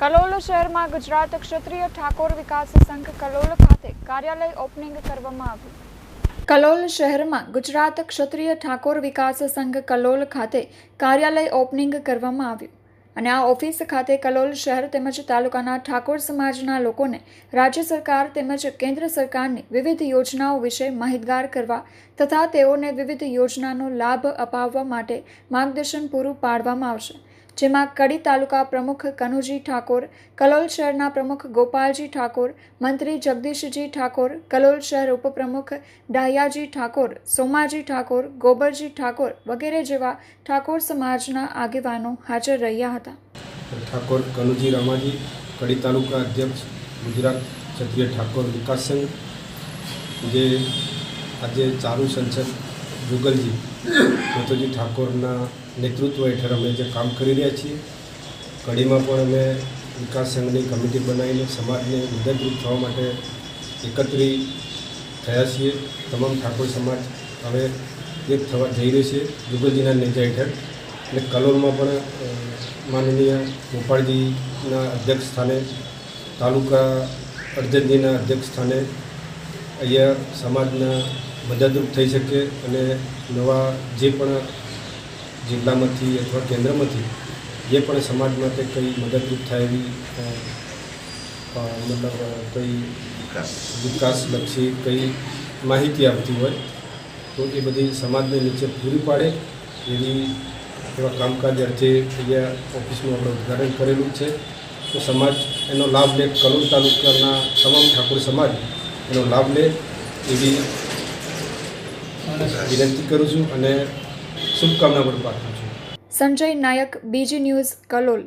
કલોલ શહેરમાં ગુજરાત ક્ષત્રિય ઠાકોર વિકાસ સંઘ કલોલ ખાતે કાર્યાલય ઓપનિંગ કરવામાં આવ્યું. કલોલ શહેરમાં ગુજરાત ક્ષત્રિય ઠાકોર વિકાસ સંઘ કલોલ ખાતે કાર્યાલય ઓપનિંગ કરવામાં આવ્યું અને આ ઓફિસ ખાતે કલોલ શહેર તેમજ તાલુકાના ઠાકોર સમાજના લોકોને રાજ્ય સરકાર તેમજ કેન્દ્ર સરકારની વિવિધ યોજનાઓ વિશે માહિતગાર કરવા તથા તેઓને વિવિધ યોજનાનો લાભ અપાવવા માટે માર્ગદર્શન પૂરું પાડવામાં આવશે. જેમાં કડી તાલુકા પ્રમુખ કનુજી ઠાકોર, કલોલ શહેરના પ્રમુખ ગોપાલજી ઠાકોર, મંત્રી જગદીશજી ઠાકોર, કલોલ શહેર ઉપપ્રમુખ ડાહ્યાજી ઠાકોર, સોમાજી ઠાકોર, ગોબરજી ઠાકોર વગેરે જેવા ઠાકોર સમાજના આગેવાનો હાજર રહ્યા હતા. ઠાકોર કનુજી રામાજી, કડી તાલુકા અધ્યક્ષ, ગુજરાત ક્ષત્રિય ઠાકોર વિકાસ સંઘ, જે આજે ચાલુ સંસદ જુગલજી જોતોજી ઠાકોરના નેતૃત્વ હેઠળ અમે જે કામ કરી રહ્યા છીએ, કડીમાં પણ અમે વિકાસ સંઘની કમિટી બનાવીને સમાજને મદદરૂપ થવા માટે એકત્રિત થયા છીએ. તમામ ઠાકોર સમાજ હવે એક થવા જઈ રહ્યો છે જુગલજીના નેજા હેઠળ. અને કલોલમાં પણ માનનીય ગોપાળજીના અધ્યક્ષ સ્થાને, તાલુકા અર્જનજીના અધ્યક્ષ સ્થાને અહીંયા સમાજના મદદરૂપ થઈ શકે અને નવા જે પણ જિલ્લામાંથી અથવા કેન્દ્રમાંથી જે પણ સમાજ માટે કંઈ મદદરૂપ થાય એવી મતલબ કંઈ વિકાસલક્ષી કંઈ માહિતી આપતી હોય તો એ બધી સમાજને નીચે પૂરી પાડે એવી એવા કામકાજ અર્થે અહીંયા ઓફિસનું આપણે ઉદ્ઘાટન કરેલું છે. તો સમાજ એનો લાભ લે કલોલ તાલુકાના તમામ ઠાકોર સમાજ એનો લાભ લે એવી વિનંતી કરું છું અને શુભકામના પણ પાઠવું છું. સંજય નાયક બીજી ન્યૂઝ કલોલ.